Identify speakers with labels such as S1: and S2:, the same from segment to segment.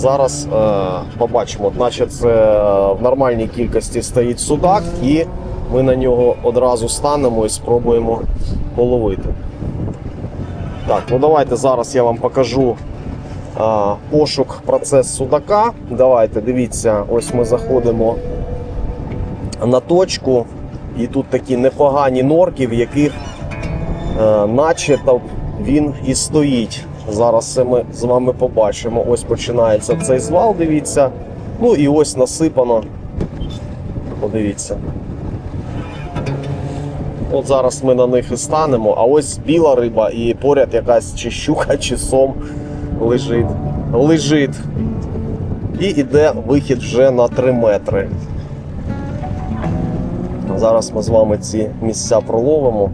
S1: Зараз е, побачимо, значить, це в нормальній кількості стоїть судак, і ми на нього одразу станемо і спробуємо половити. Так, ну давайте зараз я вам покажу е, пошук процес судака. Давайте, дивіться, ось ми заходимо на точку, і тут такі непогані норки, в яких е, наче він і стоїть. Зараз ми з вами побачимо. Ось починається цей звал, дивіться. Ну і ось насипано. Подивіться. От зараз ми на них і станемо, а ось біла риба і поряд якась чи щука, чи сом лежить. Лежить. І йде вихід вже на 3 метри. Зараз ми з вами ці місця проловимо.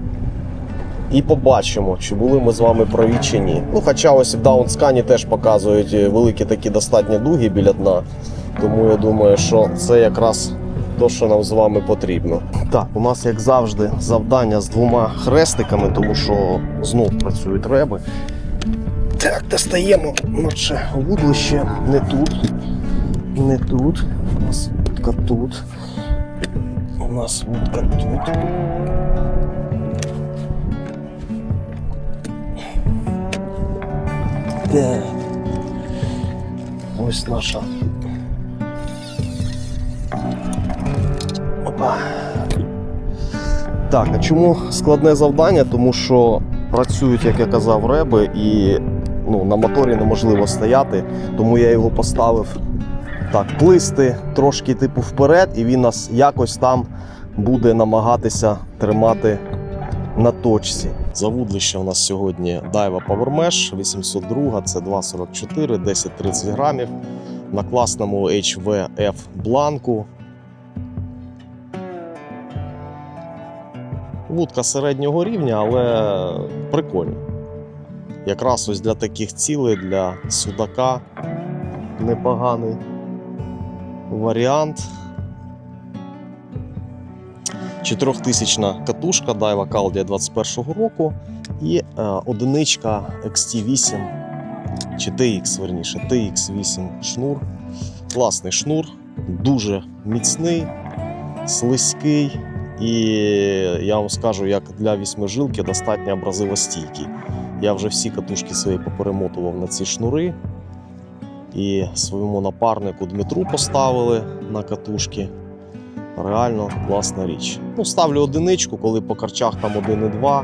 S1: І побачимо, чи були ми з вами праві чи ні. Ну, хоча ось в даунскані теж показують е, великі такі достатні дуги біля дна. Тому я думаю, що це якраз то, що нам з вами потрібно. Так, у нас, як завжди, завдання з двома хрестиками, тому що знов працюють реби. Так, достаємо наше вудлище не тут. Не тут. У нас вудка тут. У нас вудка тут. Так. Ось наша. Опа. Так, а чому складне завдання? Тому що працюють, як я казав, реби, і ну, на моторі неможливо стояти, тому я його поставив так, плисти трошки типу вперед, і він нас якось там буде намагатися тримати на точці. Завудлище у нас сьогодні Daiwa Power Mesh 802, це 2,44, 10-30 грамів. На класному HVF бланку. Вудка середнього рівня, але прикольно. Якраз ось для таких цілей, для судака непоганий варіант. 4000 катушка Daiwa Caldia 21 року і е, одиничка XT8 чи TX, верніше, TX8 шнур. Класний шнур, дуже міцний, слизький і я вам скажу, як для вісьмижилки достатньо абразивостійкий. Я вже всі катушки свої поперемотував на ці шнури. І своєму напарнику Дмитру поставили на катушки. Реально класна річ. Ну, ставлю одиничку, коли по карчах там 1,2,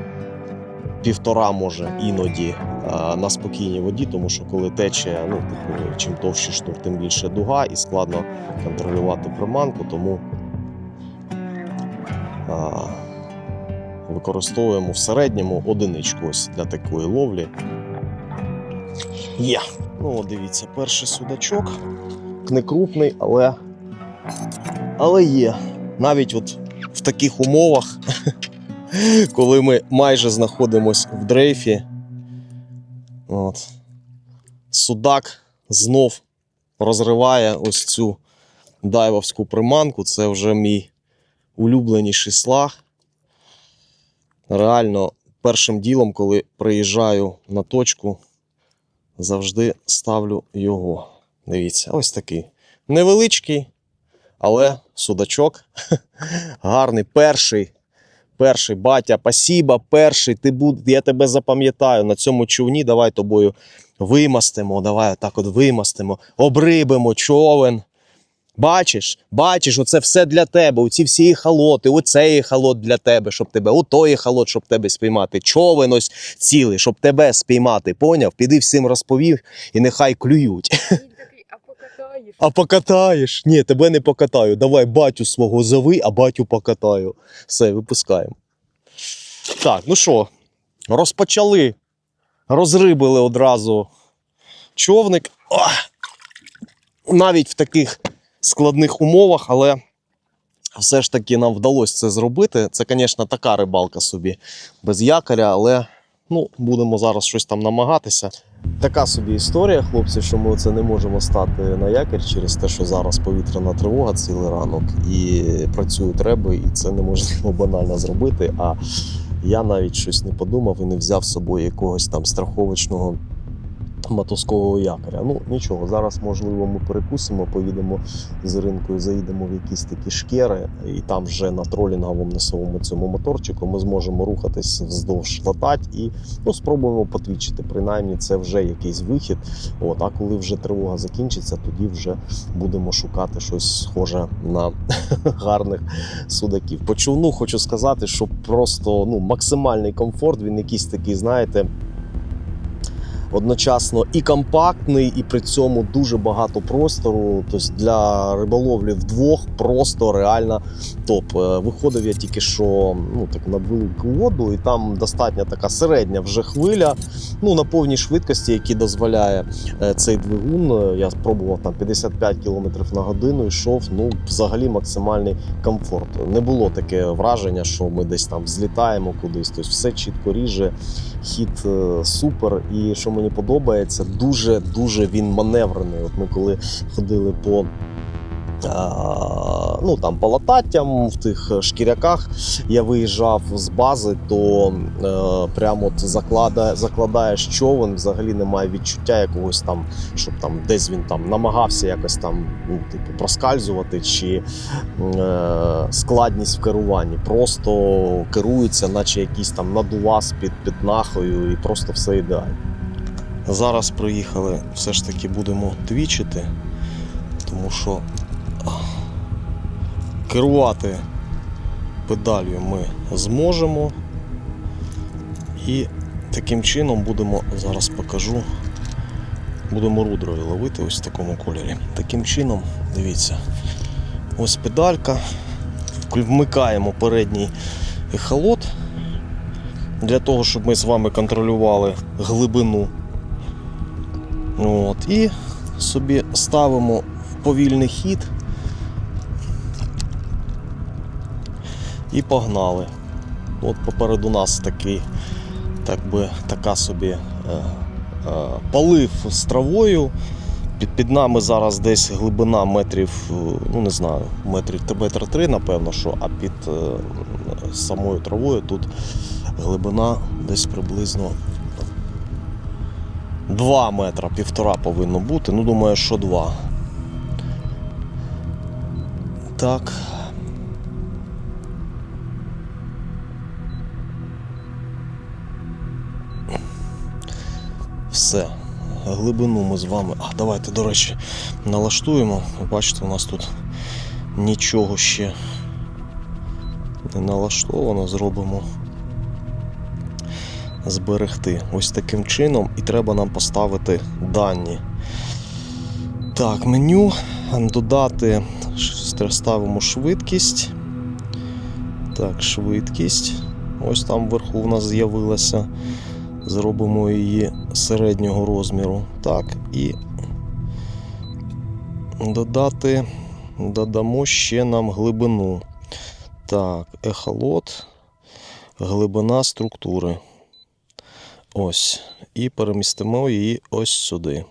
S1: півтора може іноді е, на спокійній воді, тому що коли тече, ну, типу, чим товщий шнур, тим більше дуга і складно контролювати приманку, тому е, використовуємо в середньому одиничку ось для такої ловлі. Є. Ну, дивіться, перший судачок. Не крупний, але але є. Навіть от в таких умовах, коли ми майже знаходимося в дрейфі, от, судак знов розриває ось цю дайвовську приманку. Це вже мій улюбленіший слаг. Реально, першим ділом, коли приїжджаю на точку, завжди ставлю його. Дивіться, ось такий. Невеличкий, але судачок гарний перший. перший, батя, спасіба, перший, ти буд, я тебе запам'ятаю на цьому човні. Давай тобою вимастимо, давай отак от вимастимо, обрибимо човен. Бачиш, бачиш, оце все для тебе. Оці всі ехолоти, оцей ехолот для тебе, щоб тебе, отой ехолот, щоб тебе спіймати. Човен ось цілий, щоб тебе спіймати. Поняв? Піди всім розповів і нехай клюють.
S2: Він такий, а покатаєш?
S1: А покатаєш? Ні, тебе не покатаю. Давай батю свого зови, а батю покатаю. Все, випускаємо. Так, ну що, розпочали. Розрибили одразу човник. Ох! Навіть в таких складних умовах, але все ж таки нам вдалося це зробити. Це, звісно, така рибалка собі без якоря, але ну, будемо зараз щось там намагатися. Така собі історія, хлопці, що ми це не можемо стати на якір через те, що зараз повітряна тривога цілий ранок і працюють реби, і це неможливо банально зробити. А я навіть щось не подумав і не взяв з собою якогось там страховочного мотузкового якоря. Ну нічого, зараз можливо ми перекусимо, поїдемо з ринкою, заїдемо в якісь такі шкери, і там вже на тролінговому носовому цьому моторчику ми зможемо рухатись вздовж латать і ну, спробуємо потвічити. Принаймні, це вже якийсь вихід. От, а коли вже тривога закінчиться, тоді вже будемо шукати щось схоже на гарних судаків. По човну хочу сказати, що просто ну, максимальний комфорт, він якийсь такий, знаєте. Одночасно і компактний, і при цьому дуже багато простору. Тобто для риболовлі вдвох просто реально топ. Е, Виходив я тільки що ну, так, на велику воду, і там достатньо така середня вже хвиля. Ну, на повній швидкості, які дозволяє е, цей двигун. Е, Я спробував там 55 км на годину, йшов. Ну, взагалі максимальний комфорт. Не було таке враження, що ми десь там злітаємо кудись. Тобто все чітко ріже, хід супер. І що мені подобається, дуже дуже він маневрений. От ми коли ходили по. Ну там по в тих шкіряках я виїжджав з бази, то е, прямо от закладає, закладаєш човен, взагалі немає відчуття якогось там, щоб там десь він там намагався якось там ну, типу, проскальзувати, чи е, складність в керуванні. Просто керується, наче якийсь там надувас під, під нахою, і просто все ідеально. Зараз приїхали, все ж таки будемо твічити, тому що керувати педалью ми зможемо. І таким чином будемо, зараз покажу, будемо рудрою ловити ось в такому кольорі. Таким чином, дивіться, ось педалька. Вмикаємо передній ехолот для того, щоб ми з вами контролювали глибину. От, і собі ставимо в повільний хід. І погнали. От попереду нас такий, так би, така собі е, е, полив з травою. Під, під нами зараз десь глибина метрів, е, ну не знаю, метрів метра три, напевно, що, а під е, самою травою тут глибина десь приблизно 2 метра, півтора повинно бути. Ну, думаю, що 2. Так. Все. Глибину ми з вами. А, давайте, до речі, налаштуємо. Бачите, у нас тут нічого ще не налаштовано. Зробимо зберегти. Ось таким чином, і треба нам поставити дані. Так, меню. Додати, ставимо швидкість. Так, швидкість. Ось там вверху в нас з'явилася. Зробимо її середнього розміру. Так, і додати, додамо ще нам глибину. Так, ехолот, глибина структури. Ось. І перемістимо її ось сюди.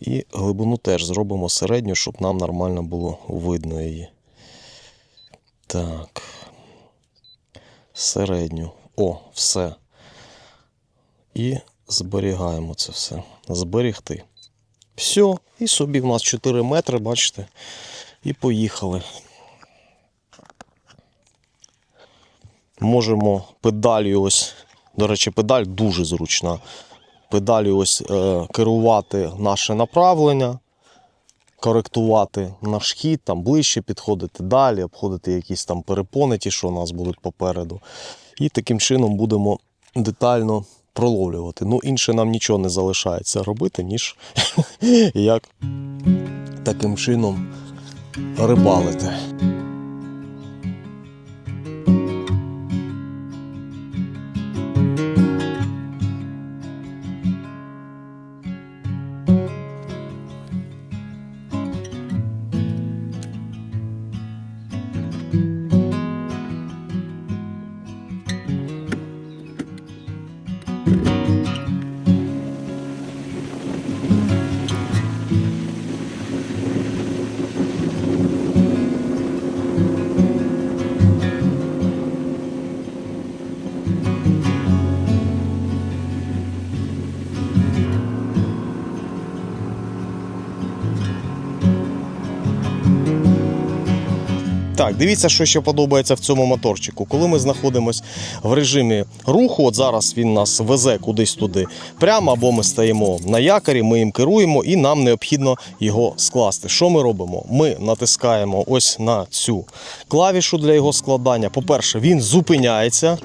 S1: І глибину теж зробимо середню, щоб нам нормально було видно її. Так. Середню. О, все. І зберігаємо це все. Зберігти. Все. І собі в нас 4 метри, бачите. І поїхали. можемо педалью ось, до речі, педаль дуже зручна. Педалю ось е, керувати наше направлення, коректувати наш хід, там ближче підходити далі, обходити якісь там перепони, ті, що у нас будуть попереду. І таким чином будемо детально проловлювати. Ну, інше нам нічого не залишається робити, ніж як таким чином рибалити. Так, дивіться, що ще подобається в цьому моторчику. Коли ми знаходимося в режимі руху, от зараз він нас везе кудись туди прямо, або ми стоїмо на якорі, ми їм керуємо, і нам необхідно його скласти. Що ми робимо? Ми натискаємо ось на цю клавішу для його складання. По-перше, він зупиняється.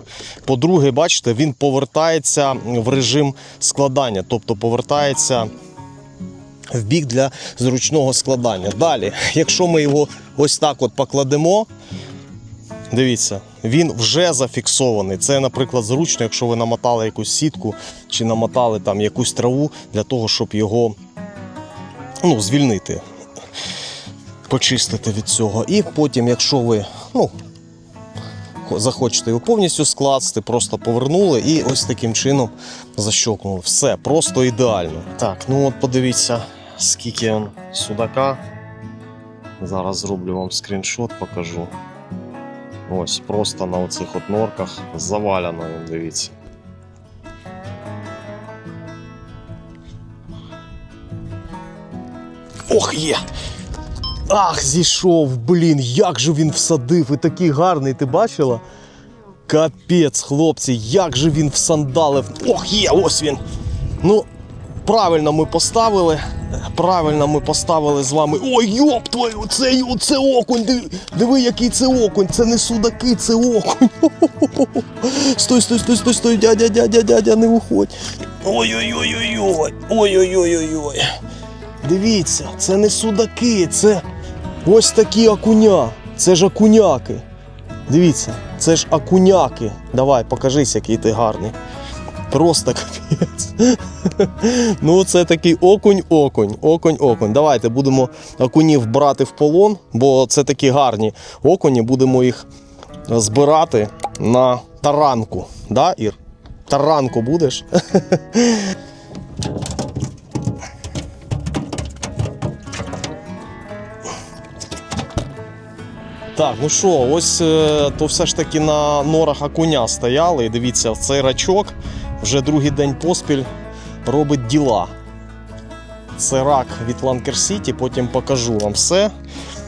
S1: По-друге, бачите, він повертається в режим складання, тобто повертається в бік для зручного складання. Далі, якщо ми його ось так от покладемо, дивіться, він вже зафіксований. Це, наприклад, зручно, якщо ви намотали якусь сітку чи намотали там якусь траву для того, щоб його ну, звільнити, почистити від цього. І потім, якщо ви ну, захочете його повністю скласти, просто повернули і ось таким чином защокнули. Все, просто ідеально. Так, ну от подивіться, скільки он судака. Зараз зроблю вам скріншот, покажу. Ось, просто на оцих от норках завалено, он, дивіться. Ох, є! Ах, зійшов, блін, як же він всадив, і такий гарний, ти бачила? Капець, хлопці, як же він всандалив. Ох, є, ось він. Ну, правильно ми поставили. Правильно ми поставили з вами. Ой, йоп твою, це, це окунь. Диви, диви, який це окунь. Це не судаки, це окунь. Стой, стой, стой, стой, стой, дядя, дядя, дядя, не виходь. Ой-ой-ой-ой-ой. Ой-ой-ой-ой-ой. Дивіться, це не судаки, це ось такі окуня. Це ж окуняки. Дивіться, це ж окуняки. Давай, покажись, який ти гарний. Просто капець. Ну, це такий окунь-окунь, окунь-окунь. Давайте будемо окунів брати в полон, бо це такі гарні окуні. Будемо їх збирати на таранку. Да, Ір? Таранку будеш? Так, ну що, ось е, то все ж таки на норах окуня стояли. І дивіться, цей рачок вже другий день поспіль робить діла. Це рак від Ланкер Сіті, потім покажу вам все.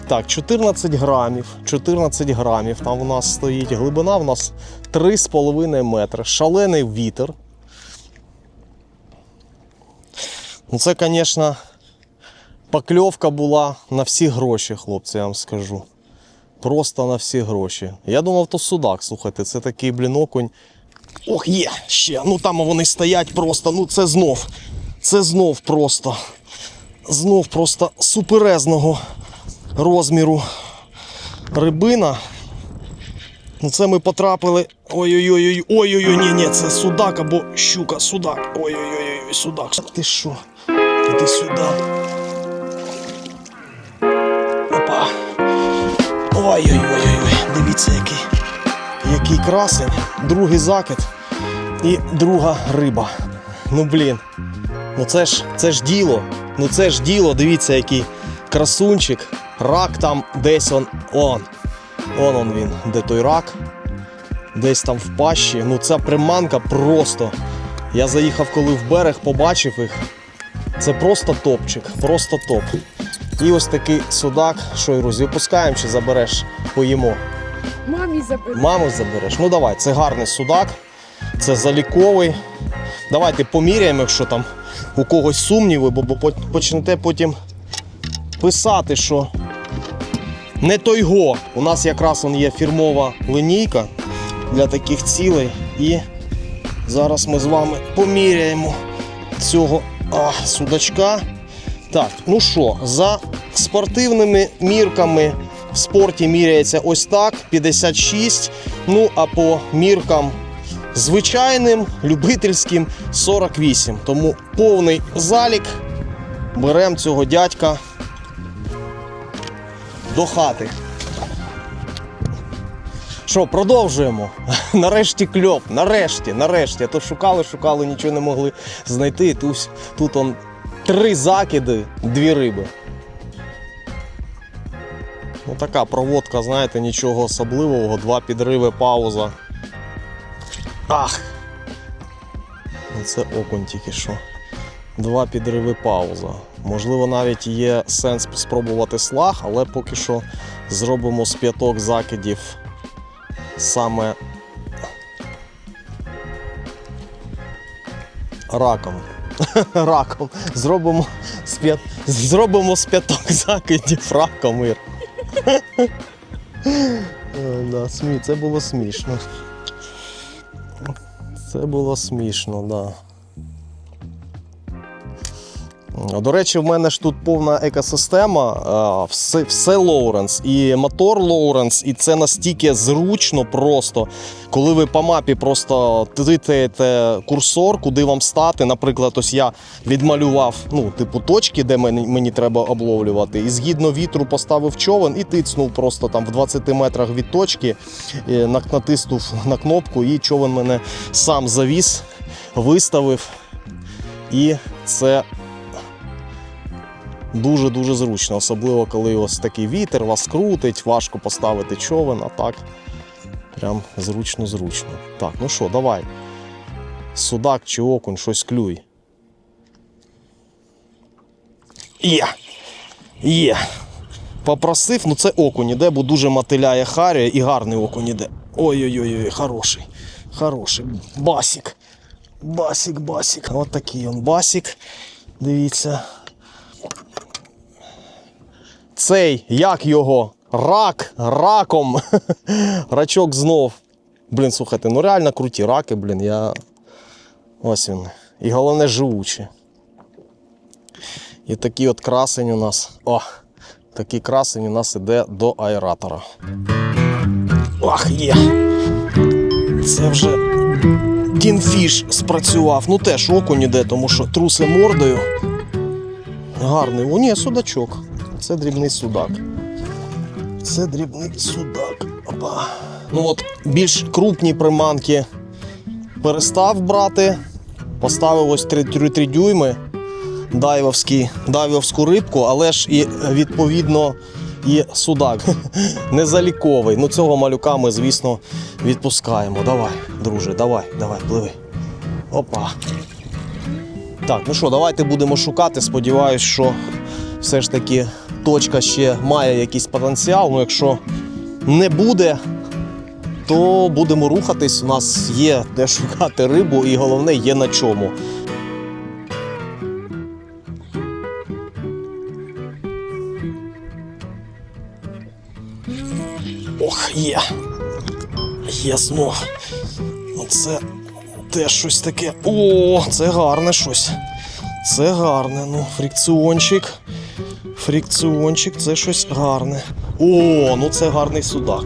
S1: Так, 14 грамів. 14 грамів там у нас стоїть. Глибина у нас 3,5 метри. Шалений вітер. Ну, це, звісно, покльовка була на всі гроші, хлопці, я вам скажу. Просто на всі гроші. Я думав, то судак, слухайте, це такий, блін, окунь. Ох, є ще. Ну там вони стоять просто. Ну це знов. Це знов просто. Знов просто суперезного розміру рибина. Ну це ми потрапили. Ой-ой-ой, ой-ой-ой, ні, ні, це судак або щука, судак. Ой-ой-ой, судак. Ти що? Іди сюди. Дивіться, який, який красень. Другий закид і друга риба. Ну блін. Ну це ж це ж діло. Ну це ж діло. Дивіться, який красунчик. Рак там десь он. Он. Он он він. Де той рак? Десь там в пащі. Ну ця приманка просто. Я заїхав, коли в берег, побачив їх. Це просто топчик, просто топ. І ось такий судак, що Ірузі, випускаємо чи забереш, поїмо.
S2: Мамі заберу.
S1: Маму забереш. Ну давай, це гарний судак, це заліковий. Давайте поміряємо, якщо там у когось сумніви, бо, почнете потім писати, що не той го. У нас якраз є фірмова линійка для таких цілей. І зараз ми з вами поміряємо цього а, судачка. Так, ну що, за спортивними мірками в спорті міряється ось так: 56. Ну а по міркам звичайним, любительським 48. Тому повний залік. Беремо цього дядька до хати. Що, продовжуємо. Нарешті кльоп, нарешті, нарешті. А то шукали, шукали, нічого не могли знайти. Тут, тут он три закиди, дві риби. Ну така проводка, знаєте, нічого особливого. Два підриви, пауза. Ах! Це окунь тільки що. Два підриви, пауза. Можливо, навіть є сенс спробувати слаг, але поки що зробимо з п'яток закидів саме раком. раком. Зробимо з, п'яток закидів раком, да, смі... Це було смішно. Це було смішно, так. Да. До речі, в мене ж тут повна екосистема, е, все, все Лоуренс, і мотор Лоуренс, і це настільки зручно просто, коли ви по мапі просто тикаєте курсор, куди вам стати. Наприклад, ось я відмалював ну, типу точки, де мені, мені треба обловлювати, і згідно вітру поставив човен і тицнув просто там в 20 метрах від точки, натиснув на кнопку, і човен мене сам завіз, виставив. І це дуже-дуже зручно, особливо коли ось такий вітер вас крутить, важко поставити човен, а так прям зручно-зручно. Так, ну що, давай. Судак чи окунь, щось клюй. Є! Є! Попросив, ну це окунь іде, бо дуже мотиляє Харі і гарний окунь іде. Ой-ой-ой, хороший. Хороший. Басік. Басік, басік. От такий он басік. Дивіться. Цей, як його? Рак, раком. Рачок знов. Блін, слухайте, ну реально круті раки, блін, я. Ось він. І головне живучі. І такий от красень у нас. О! Такий красень у нас іде до аератора. Ах, є! Це вже Кінфіш спрацював. Ну теж окунь іде, тому що труси мордою. Гарний. О, ні, судачок. Це дрібний судак. Це дрібний судак. Опа. Ну от більш крупні приманки перестав брати. Поставив ось 3, 3, 3 дюйми дайвовські, дайвовську рибку, але ж і відповідно і судак незаліковий. Ну цього малюка ми, звісно, відпускаємо. Давай, друже, давай, давай, пливи. Опа. Так, ну що, давайте будемо шукати. Сподіваюсь, що все ж таки точка ще має якийсь потенціал. Ну, якщо не буде, то будемо рухатись. У нас є де шукати рибу, і головне є на чому. Ох, є. Є знов. Оце теж щось таке. О, це гарне щось. Це гарне. Ну, фрикціончик. Фрикціончик, це щось гарне. О, ну це гарний судак.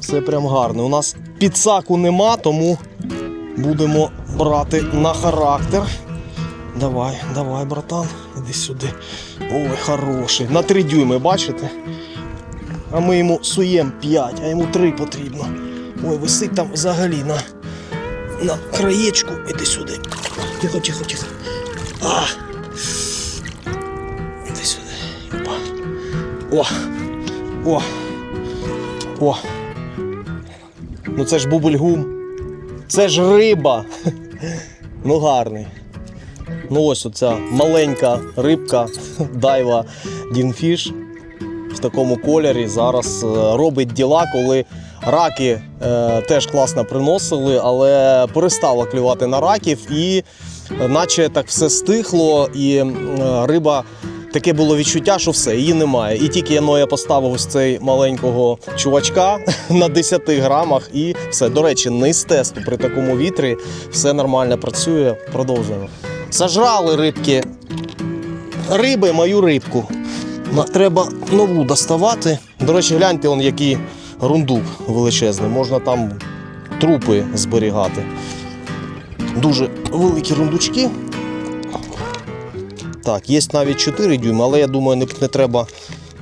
S1: Це прям гарне. У нас підсаку нема, тому будемо брати на характер. Давай, давай, братан, іди сюди. Ой, хороший. На три дюйми, бачите? А ми йому суєм 5, а йому 3 потрібно. Ой, висить там взагалі на, на краєчку. Іди сюди. Тихо, тихо, тихо. А! О! О! О! Ну це ж бубльгум. Це ж риба. Ну гарний. Ну ось оця маленька рибка дайва Дінфіш в такому кольорі зараз е, робить діла, коли Раки е, теж класно приносили, але перестало клювати на раків, і е, наче так все стихло, і е, риба. Таке було відчуття, що все, її немає. І тільки я поставив ось цей маленького чувачка на 10 грамах, і все. До речі, низ тесту при такому вітрі все нормально працює. Продовжуємо. Сажрали рибки. Риби, мою рибку. Треба нову доставати. До речі, гляньте, он який рундук величезний. Можна там трупи зберігати. Дуже великі рундучки. Так, є навіть 4 дюйми, але я думаю, не, не треба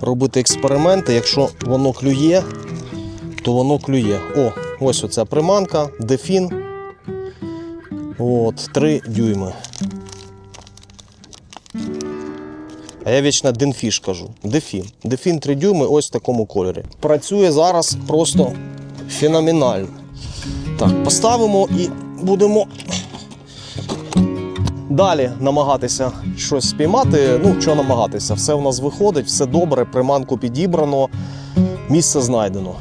S1: робити експерименти. Якщо воно клює, то воно клює. О, ось оця приманка, дефін. От, 3 дюйми. А я вічно Денфіш кажу. Дефін. Дефін 3 дюйми ось в такому кольорі. Працює зараз просто феноменально. Так, поставимо і будемо далі намагатися щось спіймати. Ну, що намагатися, все в нас виходить, все добре, приманку підібрано, місце знайдено.